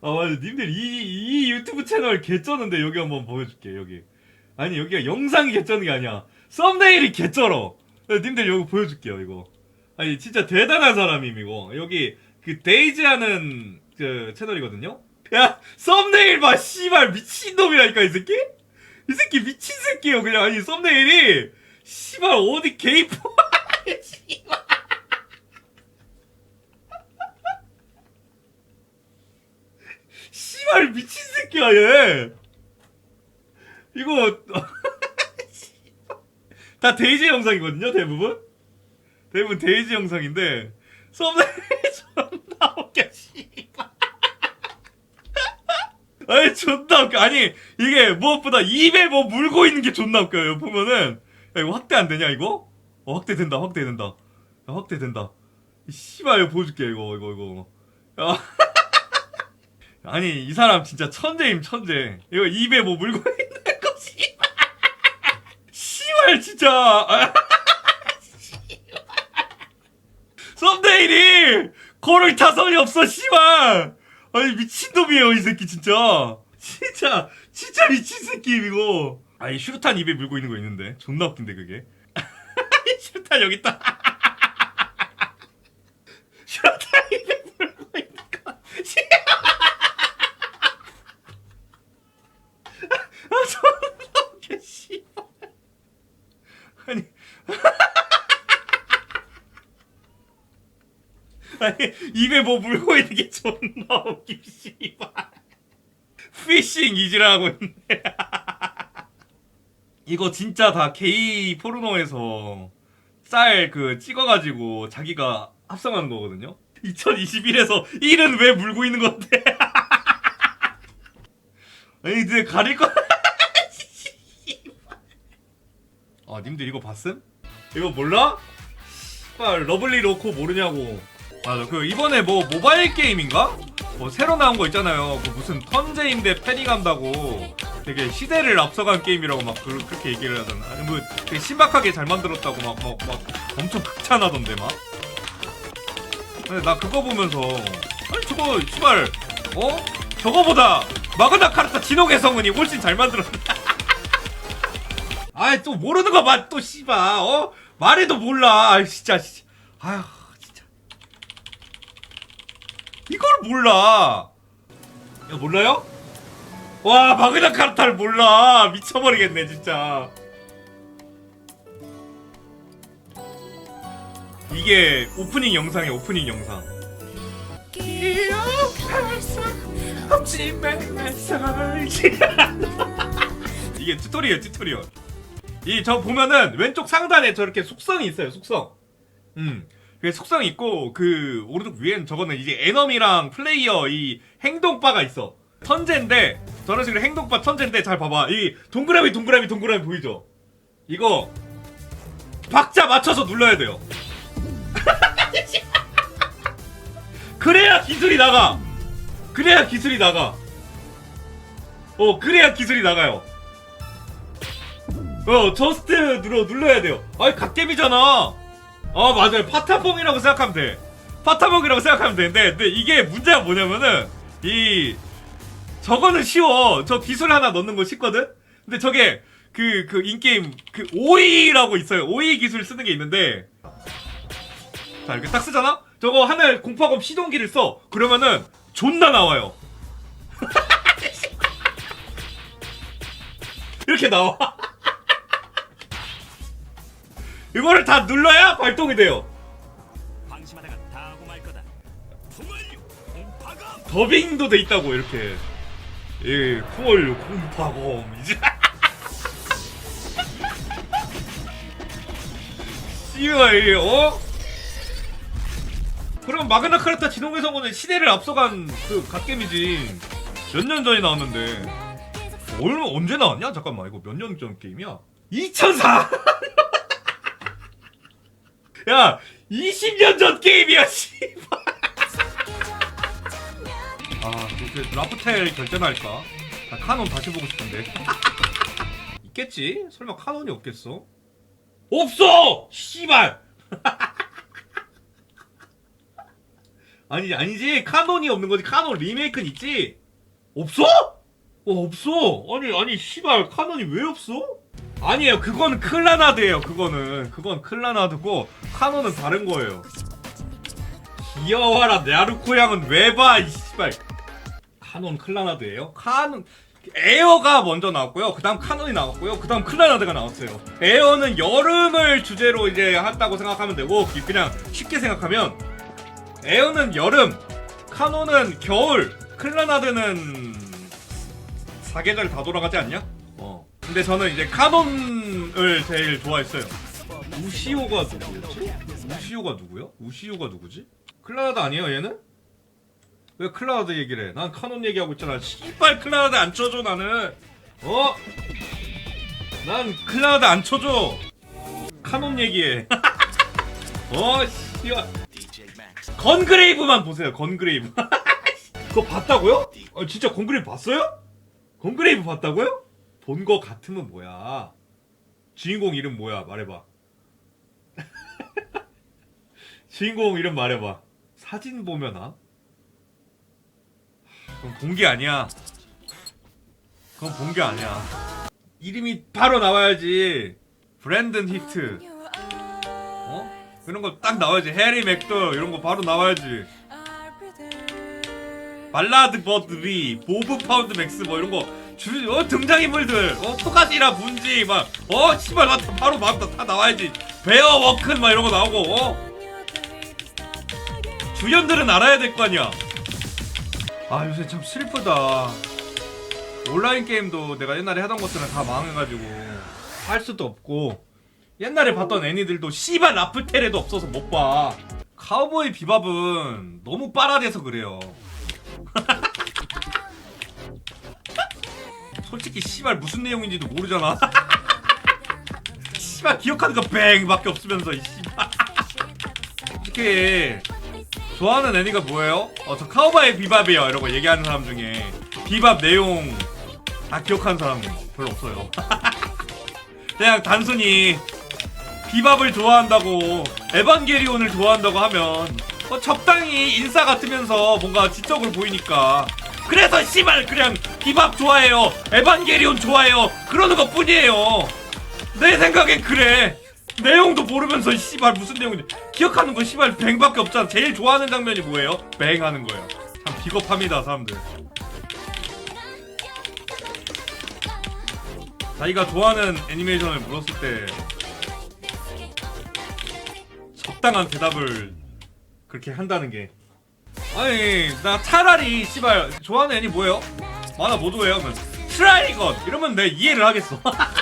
아 맞아. 님들 이, 이 유튜브 채널 개쩌는데 여기 한번 보여줄게 여기. 아니 여기가 영상이 개쩌는 게 아니야. 썸네일이 개쩔어. 야, 님들 여기 보여줄게요 이거. 아니 진짜 대단한 사람임 이거. 여기 그 데이지 하는 그 채널이거든요? 야 썸네일 봐 씨발. 미친놈이라니까 이 새끼. 이 새끼 미친 새끼예요 그냥. 아니 썸네일이. 씨발 어디 게이포 씨발 씨발 미친 새끼야 얘. 이거 다 데이지 영상이거든요 대부분? 대부분 데이지 영상인데 썸네일 존나 웃겨 씨발. 아니 존나 웃겨. 아니 이게 무엇보다 입에 뭐 물고 있는 게 존나 웃겨요 보면은. 야 이거 확대 안 되냐 이거? 어 확대된다 확대된다. 야, 확대된다. 이 씨발 보여줄게 이거 이거 이거. 야 아니 이 사람 진짜 천재임 천재. 이거 입에 뭐 물고 있는 거 씨발. 진짜. 썸네일이 거울 타선이 없어 씨발. 아니 미친놈이에요 이 새끼 진짜. 진짜 진짜 미친 새끼 이거. 아니 슈루탄 입에 물고 있는 거 있는데. 존나 웃긴데 그게. 슈루탄 여기 있다 슈루탄 입에 물고 있는 거 씨발 아 씨발. 아니. 아니 입에 뭐 물고 있는 게 존나 웃김 씨발. 피싱 이지라고 있네. 이거 진짜 다 게이 포르노에서 쌀 그 찍어가지고 자기가 합성한 거거든요? 2021에서 1은 왜 물고 있는 건데? 아니 이제 가릴 거 아, 님들 이거 봤음? 이거 몰라? 씨발 러블리 로코 모르냐고. 맞아. 그 이번에 뭐 모바일 게임인가? 뭐 새로 나온 거 있잖아요. 그 무슨 턴제인데 패니 간다고 되게 시대를 앞서간 게임이라고 막 그, 렇게 얘기를 하잖아. 아니 뭐 되게 신박하게 잘 만들었다고 막 막 막 엄청 극찬하던데 막. 근데 나 그거 보면서 아니 저거 씨발 어? 저거보다 마그나 카르타 진호 개성은이 훨씬 잘 만들었네. 아이 또 모르는 거 봐 또 씨발 어? 말해도 몰라. 아 진짜 씨. 아휴 진짜. 이걸 몰라. 야 몰라요? 와 마그나 카르타를 몰라. 미쳐버리겠네 진짜. 이게 오프닝 영상이야 오프닝 영상. 이게 튜토리얼 튜토리얼 이 저 보면은 왼쪽 상단에 저렇게 속성이 있어요 속성. 음. 그 속성 있고 그 오른쪽 위엔 저거는 이제 에너미랑 플레이어 이 행동바가 있어. 천재인데 저런 식으로 행동바 천재인데 잘 봐봐. 이 동그라미 동그라미 동그라미 보이죠? 이거 박자 맞춰서 눌러야 돼요. 그래야 기술이 나가. 그래야 기술이 나가. 어 그래야 기술이 나가요 어 저스트 눌러 눌러야 돼요. 아이 갓겜이잖아. 아 맞아요. 파타봉이라고 생각하면 돼. 파타봉이라고 생각하면 되는데 근데 이게 문제가 뭐냐면은 이 저거는 쉬워. 저 기술 하나 넣는 거 쉽거든? 근데 저게 그 그 인게임 그 오이라고 있어요. 오이 기술 쓰는 게 있는데. 자 이렇게 딱 쓰잖아? 저거 하나의 공파검 시동기를 써. 그러면은 존나 나와요. 이렇게 나와 이거를 다 눌러야 발동이 돼요 방심하다가 다 하고 말 거다. 풍월류 공파가 더빙도 돼 있다고 이렇게 예 풍월 공파검 이제 씨발 어? 그럼 마그나 카르타 진홍의 성우는 시대를 앞서간 그 갓겜이지 몇 년 전에 나왔는데 얼마 언제 나왔냐? 잠깐만 이거 몇 년 전 게임이야? 2004! 야 20년 전 게임이야 씨발 아, 그 라프텔 결제나 할까? 나 카논 다시 보고 싶은데. 있겠지? 설마 카논이 없겠어? 없어! 씨발! 아니 아니지 카논이 없는 거지 카논 리메이크는 있지 없어? 어 없어 아니 아니 씨발 카논이 왜 없어? 아니에요 그건 클라나드예요 그거는 그건 클라나드고 카논은 다른 거예요 귀여워라 나루코 양은 왜봐 이 씨발 카논 클라나드예요 카논 에어가 먼저 나왔고요. 그 다음 카논이 나왔고요. 그 다음 클라나드가 나왔어요. 에어는 여름을 주제로 이제 했다고 생각하면 되고, 그냥 쉽게 생각하면, 에어는 여름, 카논은 겨울, 클라나드는 사계절 다 돌아가지 않냐? 어. 근데 저는 이제 카논을 제일 좋아했어요. 우시오가 누구였지? 우시오가 누구요? 우시오가 누구지? 클라나드 아니에요, 얘는? 왜 클라우드 얘기를 해? 난 카논 얘기하고 있잖아. 씨발 클라우드 안 쳐줘 나는. 어? 난 클라우드 안 쳐줘. 카논 얘기해. 어 씨발. 건그레이브만 보세요. 건그레이브. 그거 봤다고요? 어, 진짜 건그레이브 봤어요? 건그레이브 봤다고요? 본 거 같으면 뭐야? 주인공 이름 뭐야? 말해봐. 주인공 이름 말해봐. 사진 보면 아? 그건 본게 아니야. 그건 본 게 아니야. 이름이 바로 나와야지. 브랜든 히트. 어? 이런 거 딱 나와야지. 해리 맥도 이런 거 바로 나와야지. 발라드 버드리, 보브 파운드 맥스 뭐 이런 거 주, 어, 등장인물들, 어, 토가시라 문지 막, 어, 씨발 막 바로 막다 나와야지. 베어 워큰 막 이런 거 나오고, 어, 주연들은 알아야 될 거 아니야. 아 요새 참 슬프다. 온라인 게임도 내가 옛날에 하던 것들은 다 망해가지고 할 수도 없고 옛날에 봤던 애니들도 씨발 라프텔에도 없어서 못 봐. 카우보이 비밥은 너무 빨아대서 그래요. 솔직히 씨발 무슨 내용인지도 모르잖아. 씨발 기억하는 거 뱅밖에 없으면서 이 씨발. 솔직히 좋아하는 애니가 뭐예요? 어, 저 카우바이 비밥이요. 이러고 얘기하는 사람 중에 비밥 내용 다 기억하는 사람 별로 없어요. 그냥 단순히 비밥을 좋아한다고 에반게리온을 좋아한다고 하면 어, 적당히 인싸 같으면서 뭔가 지적으로 보이니까 그래서 씨발 그냥 비밥 좋아해요. 에반게리온 좋아해요. 그러는 것 뿐이에요. 내 생각엔 그래. 내용도 모르면서 씨발 무슨 내용인지 기억하는 거 씨발 뱅밖에 없잖아. 제일 좋아하는 장면이 뭐예요? 뱅 하는 거예요. 참 비겁합니다 사람들. 자기가 좋아하는 애니메이션을 물었을 때 적당한 대답을 그렇게 한다는 게 아니 나 차라리 씨발 좋아하는 애니 뭐예요? 만화 뭐 좋아해요? 트라이건 이러면 내 이해를 하겠어